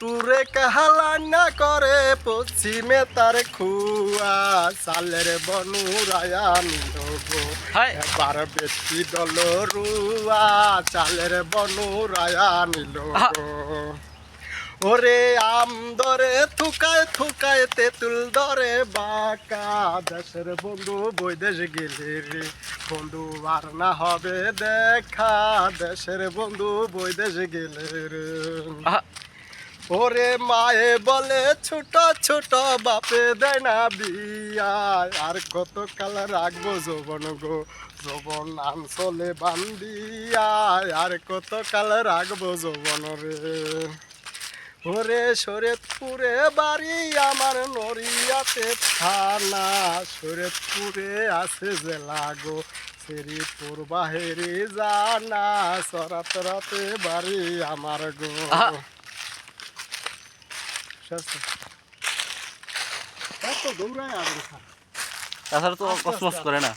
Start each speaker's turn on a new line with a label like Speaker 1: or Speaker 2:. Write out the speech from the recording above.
Speaker 1: উত্তরে কাহালান্না করে পশ্চিমে তার খুয়া। সালের বনুরায়া
Speaker 2: হাই
Speaker 1: এবার বেশি দল রুয়া। চালের বনুরায়া নিল
Speaker 2: আহা।
Speaker 1: গো ওরে আম দরে থুকায় থুকায় তেঁতুল দরে বাঁকা। দেশের বন্ধু বৈদেশ গেলে রে। বন্ধু আর না হবে দেখা। দেশের বন্ধু বৈদেশ গেলে রে। ওরে মায়ে বলে, ছোট ছোট বাপে দেয় না বিয়া। আর কত কাল রাখব যৌবন গো, যৌবন আনসলে বান্দিয়া আর কত কাল রাখব যৌবন রে। ওরে শরৎপুরে বাড়ি আমার নড়িয়াতে থানা। শরৎপুরে আছে জেলা গো, শ্রীপুর বাহিরে জানা। সরাতরাতে বাড়ি আমার গো।
Speaker 2: তাছাড়া তো কসমস করে না।